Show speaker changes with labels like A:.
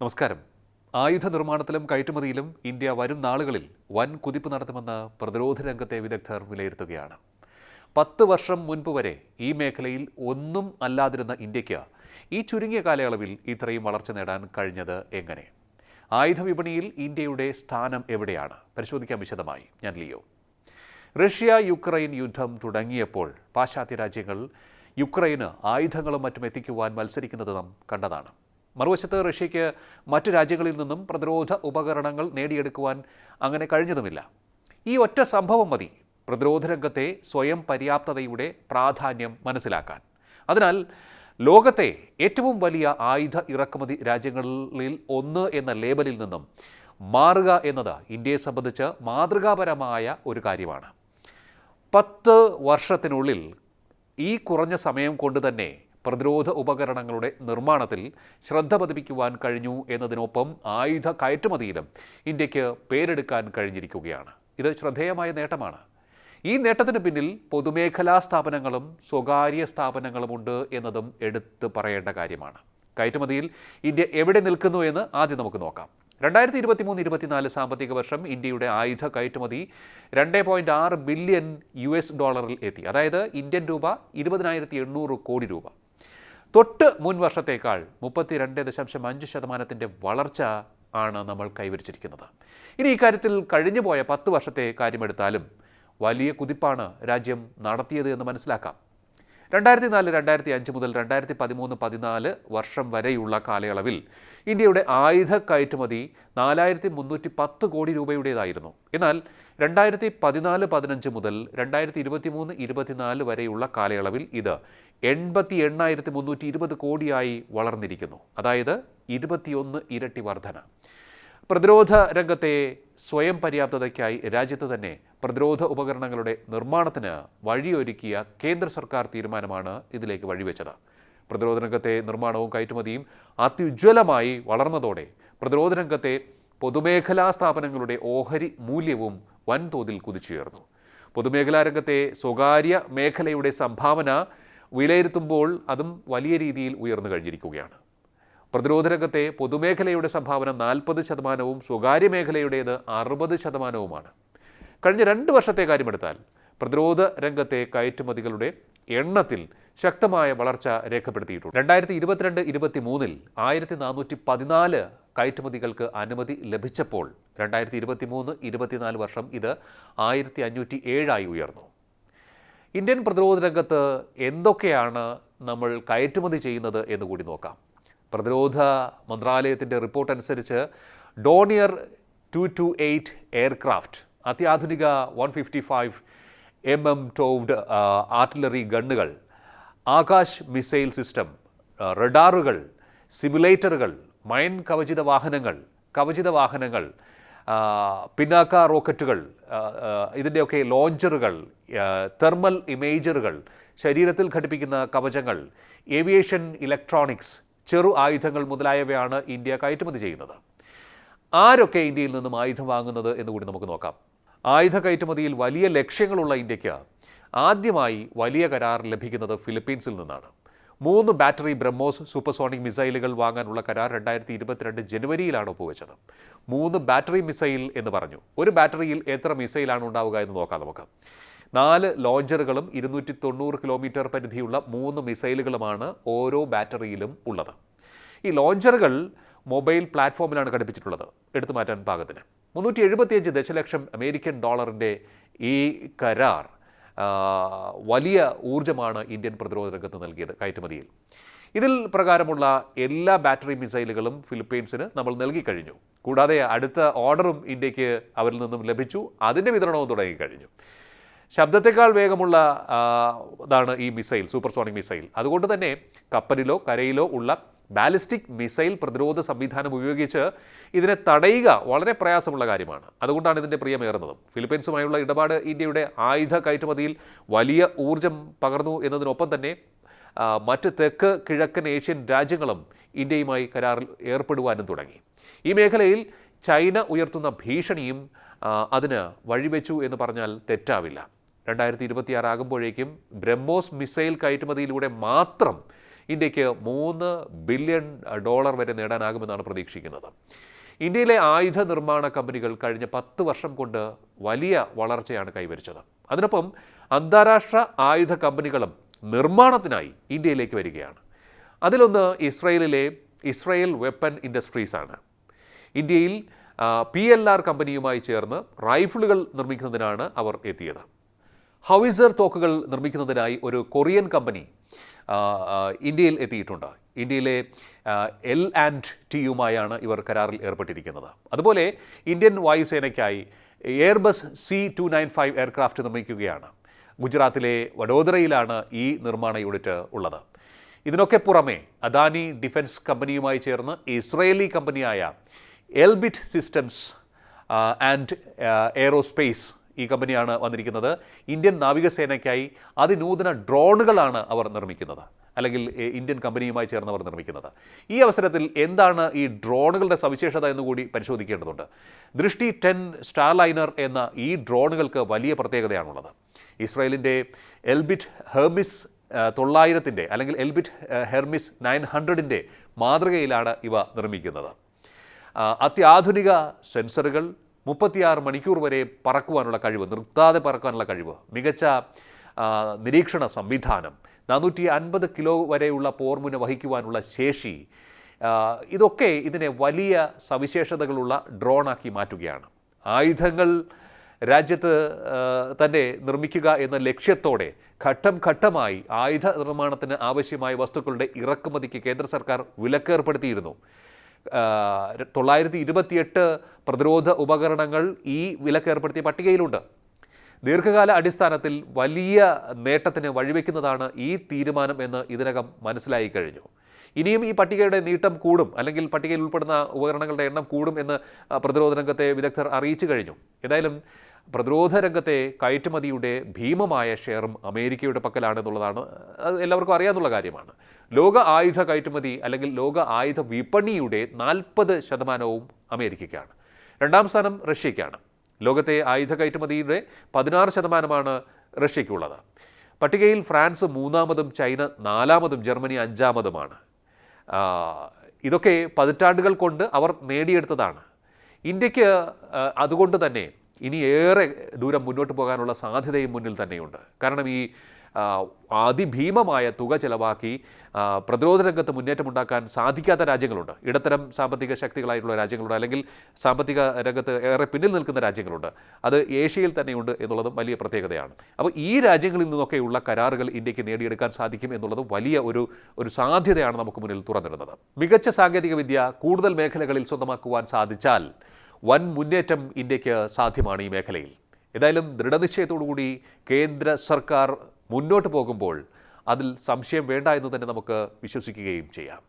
A: നമസ്കാരം. ആയുധ നിർമ്മാണത്തിലും കയറ്റുമതിയിലും ഇന്ത്യ വരും നാളുകളിൽ വൻ കുതിപ്പ് നടത്തുമെന്ന് പ്രതിരോധ രംഗത്തെ വിദഗ്ധർ വിലയിരുത്തുകയാണ്. പത്ത് വർഷം മുൻപ് വരെ ഈ മേഖലയിൽ ഒന്നും അല്ലാതിരുന്ന ഇന്ത്യയ്ക്ക് ഈ ചുരുങ്ങിയ കാലയളവിൽ ഇത്രയും വളർച്ച നേടാൻ കഴിഞ്ഞത് എങ്ങനെ? ആയുധ വിപണിയിൽ ഇന്ത്യയുടെ സ്ഥാനം എവിടെയാണ്? പരിശോധിക്കാൻ വിശദമായി. ഞാൻ ലിയോ. റഷ്യ യുക്രൈൻ യുദ്ധം തുടങ്ങിയപ്പോൾ പാശ്ചാത്യ രാജ്യങ്ങൾ യുക്രൈന് ആയുധങ്ങളും മറ്റും എത്തിക്കുവാൻ മത്സരിക്കുന്നത് നാം കണ്ടതാണ്. മറുവശത്ത് റഷ്യയ്ക്ക് മറ്റു രാജ്യങ്ങളിൽ നിന്നും പ്രതിരോധ ഉപകരണങ്ങൾ നേടിയെടുക്കുവാൻ അങ്ങനെ കഴിഞ്ഞതുമില്ല. ഈ ഒറ്റ സംഭവം മതി പ്രതിരോധ രംഗത്തെ സ്വയം പര്യാപ്തതയുടെ പ്രാധാന്യം മനസ്സിലാക്കാൻ. അതിനാൽ ലോകത്തെ ഏറ്റവും വലിയ ആയുധ ഇറക്കുമതി രാജ്യങ്ങളിൽ ഒന്ന് എന്ന ലേബലിൽ നിന്നും മാറുക എന്നത് ഇന്ത്യയെ സംബന്ധിച്ച് മാതൃകാപരമായ ഒരു കാര്യമാണ്. പത്ത് വർഷത്തിനുള്ളിൽ ഈ കുറഞ്ഞ സമയം കൊണ്ട് തന്നെ പ്രതിരോധ ഉപകരണങ്ങളുടെ നിർമ്മാണത്തിൽ ശ്രദ്ധ പതിപ്പിക്കുവാൻ കഴിഞ്ഞു എന്നതിനൊപ്പം ആയുധ കയറ്റുമതിയിലും ഇന്ത്യയ്ക്ക് പേരെടുക്കാൻ കഴിഞ്ഞിരിക്കുകയാണ്. ഇത് ശ്രദ്ധേയമായ നേട്ടമാണ്. ഈ നേട്ടത്തിന് പിന്നിൽ പൊതുമേഖലാ സ്ഥാപനങ്ങളും സ്വകാര്യ സ്ഥാപനങ്ങളുമുണ്ട് എന്നതും എടുത്തു പറയേണ്ട കാര്യമാണ്. കയറ്റുമതിയിൽ ഇന്ത്യ എവിടെ നിൽക്കുന്നു എന്ന് ആദ്യം നമുക്ക് നോക്കാം. രണ്ടായിരത്തി ഇരുപത്തി മൂന്ന് ഇരുപത്തിനാല് സാമ്പത്തിക വർഷം ഇന്ത്യയുടെ ആയുധ കയറ്റുമതി രണ്ട് പോയിന്റ് ആറ് ബില്യൺ യു എസ് ഡോളറിൽ എത്തി. അതായത് ഇന്ത്യൻ രൂപ ഇരുപതിനായിരത്തി എണ്ണൂറ് കോടി രൂപ. തൊട്ട് മുൻ വർഷത്തേക്കാൾ മുപ്പത്തിരണ്ട് ദശാംശം അഞ്ച് ശതമാനത്തിന്റെ വളർച്ച ആണ് നമ്മൾ കൈവരിച്ചിരിക്കുന്നത്. ഇനി ഇക്കാര്യത്തിൽ കഴിഞ്ഞുപോയ പത്ത് വർഷത്തെ കാര്യമെടുത്താലും വലിയ കുതിപ്പാണ് രാജ്യം നടത്തിയത് എന്ന് മനസ്സിലാക്കാം. രണ്ടായിരത്തി നാല് രണ്ടായിരത്തി അഞ്ച് മുതൽ രണ്ടായിരത്തി പതിമൂന്ന് പതിനാല് വർഷം വരെയുള്ള കാലയളവിൽ ഇന്ത്യയുടെ ആയുധ കയറ്റുമതി നാലായിരത്തി മുന്നൂറ്റി പത്ത് കോടി രൂപയുടേതായിരുന്നു. എന്നാൽ രണ്ടായിരത്തി പതിനാല് പതിനഞ്ച് മുതൽ രണ്ടായിരത്തി ഇരുപത്തി മൂന്ന് ഇരുപത്തിനാല് വരെയുള്ള കാലയളവിൽ ഇത് എൺപത്തി എണ്ണായിരത്തി മുന്നൂറ്റി ഇരുപത് കോടിയായി വളർന്നിരിക്കുന്നു. അതായത് ഇരുപത്തിയൊന്ന് ഇരട്ടി വർധന. പ്രതിരോധ രംഗത്തെ സ്വയം പര്യാപ്തതയ്ക്കായി രാജ്യത്ത് തന്നെ പ്രതിരോധ ഉപകരണങ്ങളുടെ നിർമ്മാണത്തിന് വഴിയൊരുക്കിയ കേന്ദ്ര സർക്കാർ തീരുമാനമാണ് ഇതിലേക്ക് വഴിവെച്ചത്. പ്രതിരോധ രംഗത്തെ നിർമ്മാണവും കയറ്റുമതിയും അത്യുജ്വലമായി വളർന്നതോടെ പ്രതിരോധ രംഗത്തെ പൊതുമേഖലാ സ്ഥാപനങ്ങളുടെ ഓഹരി മൂല്യവും വൻതോതിൽ കുതിച്ചുയർന്നു. പൊതുമേഖലാ രംഗത്തെ സ്വകാര്യ മേഖലയുടെ സംഭാവന വിലയിരുത്തുമ്പോൾ അതും വലിയ രീതിയിൽ ഉയർന്നു കഴിഞ്ഞിരിക്കുകയാണ്. പ്രതിരോധ രംഗത്തെ പൊതുമേഖലയുടെ സംഭാവന നാൽപ്പത് ശതമാനവും സ്വകാര്യ മേഖലയുടേത് അറുപത് ശതമാനവുമാണ്. കഴിഞ്ഞ രണ്ട് വർഷത്തെ കാര്യമെടുത്താൽ പ്രതിരോധ രംഗത്തെ കയറ്റുമതികളുടെ എണ്ണത്തിൽ ശക്തമായ വളർച്ച രേഖപ്പെടുത്തിയിട്ടുണ്ട്. രണ്ടായിരത്തി ഇരുപത്തിരണ്ട് ഇരുപത്തി മൂന്നിൽ ആയിരത്തി നാനൂറ്റി പതിനാല് കയറ്റുമതികൾക്ക് അനുമതി ലഭിച്ചപ്പോൾ രണ്ടായിരത്തി ഇരുപത്തി മൂന്ന് ഇരുപത്തിനാല് വർഷം ഇത് ആയിരത്തി അഞ്ഞൂറ്റി ഏഴായി ഉയർന്നു. ഇന്ത്യൻ പ്രതിരോധ രംഗത്ത് എന്തൊക്കെയാണ് നമ്മൾ കയറ്റുമതി ചെയ്യുന്നത് എന്ന് കൂടി നോക്കാം. പ്രതിരോധ മന്ത്രാലയത്തിന്റെ റിപ്പോർട്ട് അനുസരിച്ച് Dornier two two eight aircraft അത്യാധുനിക one fifty five M M towed artillery ഗണ്ണുകൾ Akash missile system റഡാറുകൾ സിമുലേറ്ററുകൾ മൈൻ കവചിത വാഹനങ്ങൾ കവചിത വാഹനങ്ങൾ പിന്നാക്ക റോക്കറ്റുകൾ ഇതിന്റെയൊക്കെ ലോഞ്ചറുകൾ തെർമൽ ഇമേജറുകൾ ശരീരത്തിൽ ഘടിപ്പിക്കുന്ന കവചങ്ങൾ ഏവിയേഷൻ ഇലക്ട്രോണിക്സ് ചെറു ആയുധങ്ങൾ മുതലായവയാണ് ഇന്ത്യ കയറ്റുമതി ചെയ്യുന്നത്. ആരൊക്കെ ഇന്ത്യയിൽ നിന്നും ആയുധം വാങ്ങുന്നത് എന്ന് കൂടി നമുക്ക് നോക്കാം. ആയുധ കയറ്റുമതിയിൽ വലിയ ലക്ഷ്യങ്ങളുള്ള ഇന്ത്യയ്ക്ക് ആദ്യമായി വലിയ കരാർ ലഭിക്കുന്നത് ഫിലിപ്പീൻസിൽ നിന്നാണ്. മൂന്ന് ബാറ്ററി ബ്രഹ്മോസ് സൂപ്പർസോണിക് മിസൈലുകൾ വാങ്ങാനുള്ള കരാർ രണ്ടായിരത്തി ഇരുപത്തിരണ്ട് ജനുവരിയിലാണ് ഒപ്പുവെച്ചത്. മൂന്ന് ബാറ്ററി മിസൈൽ എന്ന് പറഞ്ഞു. ഒരു ബാറ്ററിയിൽ എത്ര മിസൈലാണ് ഉണ്ടാവുക എന്ന് നോക്കാം നമുക്ക്. നാല് ലോഞ്ചറുകളും ഇരുന്നൂറ്റി തൊണ്ണൂറ് കിലോമീറ്റർ പരിധിയുള്ള മൂന്ന് മിസൈലുകളുമാണ് ഓരോ ബാറ്ററിയിലും ഉള്ളത്. ഈ ലോഞ്ചറുകൾ മൊബൈൽ പ്ലാറ്റ്ഫോമിലാണ് ഘടിപ്പിച്ചിട്ടുള്ളത്. എടുത്തു മാറ്റാൻ പാകത്തിന്. മുന്നൂറ്റി എഴുപത്തിയഞ്ച് ദശലക്ഷം അമേരിക്കൻ ഡോളറിന്റെ ഈ കരാർ വലിയ ഊർജമാണ് ഇന്ത്യൻ പ്രതിരോധ രംഗത്ത് നൽകിയത് കയറ്റുമതിയിൽ. ഇതിൽ പ്രകാരമുള്ള എല്ലാ ബാറ്ററി മിസൈലുകളും ഫിലിപ്പീൻസിന് നമ്മൾ നൽകി കഴിഞ്ഞു. കൂടാതെ അടുത്ത ഓർഡറും ഇന്ത്യയ്ക്ക് അവരിൽ നിന്നും ലഭിച്ചു. അതിന്റെ വിതരണവും തുടങ്ങിക്കഴിഞ്ഞു ശബ്ദത്തെക്കാൾ വേഗമുള്ള ഇതാണ് ഈ മിസൈൽ സൂപ്പർസോണിക് മിസൈൽ. അതുകൊണ്ട് തന്നെ കപ്പലിലോ കരയിലോ ഉള്ള ബാലിസ്റ്റിക് മിസൈൽ പ്രതിരോധ സംവിധാനം ഉപയോഗിച്ച് ഇതിനെ തടയുക വളരെ പ്രയാസമുള്ള കാര്യമാണ്. അതുകൊണ്ടാണ് ഇതിന്റെ പ്രിയമേറുന്നതും ഫിലിപ്പീൻസുമായുള്ള ഇടപാട് ഇന്ത്യയുടെ ആയുധ കയറ്റുമതിയിൽ വലിയ ഊർജം പകർന്നു എന്നതിനൊപ്പം തന്നെ മറ്റ് തെക്ക് കിഴക്കൻ ഏഷ്യൻ രാജ്യങ്ങളും ഇന്ത്യയുമായി കരാറിൽ ഏർപ്പെടുവാനും തുടങ്ങി. ഈ മേഖലയിൽ ചൈന ഉയർത്തുന്ന ഭീഷണിയും അതിന് വഴിവെച്ചു എന്ന് പറഞ്ഞാൽ തെറ്റാവില്ല. രണ്ടായിരത്തി ഇരുപത്തിയാറ് ആകുമ്പോഴേക്കും ബ്രഹ്മോസ് മിസൈൽ കയറ്റുമതിയിലൂടെ മാത്രം ഇന്ത്യയ്ക്ക് മൂന്ന് ബില്യൺ ഡോളർ വരെ നേടാനാകുമെന്നാണ് പ്രതീക്ഷിക്കുന്നത്. ഇന്ത്യയിലെ ആയുധ നിർമ്മാണ കമ്പനികൾ കഴിഞ്ഞ പത്ത് വർഷം കൊണ്ട് വലിയ വളർച്ചയാണ് കൈവരിച്ചത്. അതിനൊപ്പം അന്താരാഷ്ട്ര ആയുധ കമ്പനികളും നിർമ്മാണത്തിനായി ഇന്ത്യയിലേക്ക് വരികയാണ്. അതിലൊന്ന് ഇസ്രയേലിലെ ഇസ്രയേൽ വെപ്പൺ ഇൻഡസ്ട്രീസ് ആണ്. ഇന്ത്യയിൽ പി എൽ ആർ കമ്പനിയുമായി ചേർന്ന് റൈഫിളുകൾ നിർമ്മിക്കുന്നതിനാണ് അവർ എത്തിയത്. ഹൗയിസർ തോക്കുകൾ നിർമ്മിക്കുന്നതിനായി ഒരു കൊറിയൻ കമ്പനി ഇന്ത്യയിൽ എത്തിയിട്ടുണ്ട്. ഇന്ത്യയിലെ എൽ ആൻഡ് ടിയുമായാണ് ഇവർ കരാറിൽ ഏർപ്പെട്ടിരിക്കുന്നത്. അതുപോലെ Indian വായുസേനയ്ക്കായി Airbus C two nine five aircraft നിർമ്മിക്കുകയാണ്. ഗുജറാത്തിലെ വഡോദരയിലാണ് ഈ നിർമ്മാണ യൂണിറ്റ് ഉള്ളത്. ഇതിനൊക്കെ പുറമെ അദാനി ഡിഫൻസ് കമ്പനിയുമായി ചേർന്ന് ഇസ്രയേലി കമ്പനിയായ എൽബിറ്റ് സിസ്റ്റംസ് ആൻഡ് എയറോസ്പേസ് ഈ കമ്പനിയാണ് വന്നിരിക്കുന്നത്. ഇന്ത്യൻ നാവികസേനയ്ക്കായി അതിനൂതന ഡ്രോണുകളാണ് അവർ നിർമ്മിക്കുന്നത്. അല്ലെങ്കിൽ ഇന്ത്യൻ കമ്പനിയുമായി ചേർന്ന് അവർ നിർമ്മിക്കുന്നത്. ഈ അവസരത്തിൽ എന്താണ് ഈ ഡ്രോണുകളുടെ സവിശേഷത എന്നുകൂടി പരിശോധിക്കേണ്ടതുണ്ട്. ദൃഷ്ടി ടെൻ സ്റ്റാർലൈനർ എന്ന ഈ ഡ്രോണുകൾക്ക് വലിയ പ്രത്യേകതയാണുള്ളത്. ഇസ്രായേലിന്റെ എൽബിറ്റ് ഹെർമിസ് തൊള്ളായിരത്തിന്റെ അല്ലെങ്കിൽ എൽബിറ്റ് ഹെർമിസ് നയൻ ഹൺഡ്രഡിന്റെ മാതൃകയിലാണ് ഇവ നിർമ്മിക്കുന്നത്. അത്യാധുനിക സെൻസറുകൾ മുപ്പത്തിയാറ് മണിക്കൂർ വരെ പറക്കുവാനുള്ള കഴിവ് നിർത്താതെ പറക്കാനുള്ള കഴിവ് മികച്ച നിരീക്ഷണ സംവിധാനം നാനൂറ്റി അൻപത് കിലോ വരെയുള്ള പോർമുന വഹിക്കുവാനുള്ള ശേഷി ഇതൊക്കെ ഇതിനെ വലിയ സവിശേഷതകളുള്ള ഡ്രോണാക്കി മാറ്റുകയാണ്. ആയുധങ്ങൾ രാജ്യത്ത് തന്നെ നിർമ്മിക്കുക എന്ന ലക്ഷ്യത്തോടെ ഘട്ടം ഘട്ടമായി ആയുധ നിർമ്മാണത്തിന് ആവശ്യമായ വസ്തുക്കളുടെ ഇറക്കുമതിക്ക് കേന്ദ്ര സർക്കാർ വിലക്കേർപ്പെടുത്തിയിരുന്നു. തൊള്ളായിരത്തി ഇരുപത്തിയെട്ട് പ്രതിരോധ ഉപകരണങ്ങൾ ഈ വിലക്കേർപ്പെടുത്തിയ പട്ടികയിലുണ്ട്. ദീർഘകാല അടിസ്ഥാനത്തിൽ വലിയ നേട്ടത്തിന് വഴിവെക്കുന്നതാണ് ഈ തീരുമാനം എന്ന് ഇതിനകം മനസ്സിലായി കഴിഞ്ഞു. ഇനിയും ഈ പട്ടികയുടെ നീട്ടം കൂടും അല്ലെങ്കിൽ പട്ടികയിൽ ഉൾപ്പെടുന്ന ഉപകരണങ്ങളുടെ എണ്ണം കൂടും എന്ന് പ്രതിരോധ രംഗത്തെ വിദഗ്ധർ അറിയിച്ചു കഴിഞ്ഞു. ഏതായാലും പ്രതിരോധ രംഗത്തെ കയറ്റുമതിയുടെ ഭീമമായ ഷെയറും അമേരിക്കയുടെ പക്കലാണെന്നുള്ളതാണ് അത് എല്ലാവർക്കും അറിയാവുന്ന കാര്യമാണ്. ലോക ആയുധ കയറ്റുമതി അല്ലെങ്കിൽ ലോക ആയുധ വിപണിയുടെ നാൽപ്പത് ശതമാനവും അമേരിക്കയ്ക്കാണ്. രണ്ടാം സ്ഥാനം റഷ്യയ്ക്കാണ്. ലോകത്തെ ആയുധ കയറ്റുമതിയുടെ പതിനാറ് ശതമാനമാണ് റഷ്യയ്ക്കുള്ളത്. പട്ടികയിൽ ഫ്രാൻസ് മൂന്നാമതും ചൈന നാലാമതും ജർമ്മനി അഞ്ചാമതുമാണ്. ഇതൊക്കെ പതിറ്റാണ്ടുകൾ കൊണ്ട് അവർ നേടിയെടുത്തതാണ്. ഇന്ത്യയ്ക്ക് അതുകൊണ്ട് തന്നെ ഇനി ഏറെ ദൂരം മുന്നോട്ട് പോകാനുള്ള സാധ്യതയും മുന്നിൽ തന്നെയുണ്ട്. കാരണം ഈ അതിഭീമമായ തുക ചെലവാക്കി പ്രതിരോധ രംഗത്ത് മുന്നേറ്റമുണ്ടാക്കാൻ സാധിക്കാത്ത രാജ്യങ്ങളുണ്ട്. ഇടത്തരം സാമ്പത്തിക ശക്തികളായിട്ടുള്ള രാജ്യങ്ങളുണ്ട്. അല്ലെങ്കിൽ സാമ്പത്തിക രംഗത്ത് ഏറെ പിന്നിൽ നിൽക്കുന്ന രാജ്യങ്ങളുണ്ട്. അത് ഏഷ്യയിൽ തന്നെയുണ്ട് എന്നുള്ളതും വലിയ പ്രത്യേകതയാണ്. അപ്പോൾ ഈ രാജ്യങ്ങളിൽ നിന്നൊക്കെയുള്ള കരാറുകൾ ഇന്ത്യയ്ക്ക് നേടിയെടുക്കാൻ സാധിക്കും എന്നുള്ളത് വലിയ ഒരു ഒരു സാധ്യതയാണ് നമുക്ക് മുന്നിൽ തുറന്നിടുന്നത്. മികച്ച സാങ്കേതികവിദ്യ കൂടുതൽ മേഖലകളിൽ സ്വന്തമാക്കുവാൻ സാധിച്ചാൽ വൻ മുന്നേറ്റം ഇന്ത്യയ്ക്ക് സാധ്യമാണ് ഈ മേഖലയിൽ. ഏതായാലും ദൃഢനിശ്ചയത്തോടുകൂടി കേന്ദ്ര സർക്കാർ മുന്നോട്ട് പോകുമ്പോൾ അതിൽ സംശയം വേണ്ട എന്ന് തന്നെ നമുക്ക് വിശ്വസിക്കുകയും ചെയ്യാം.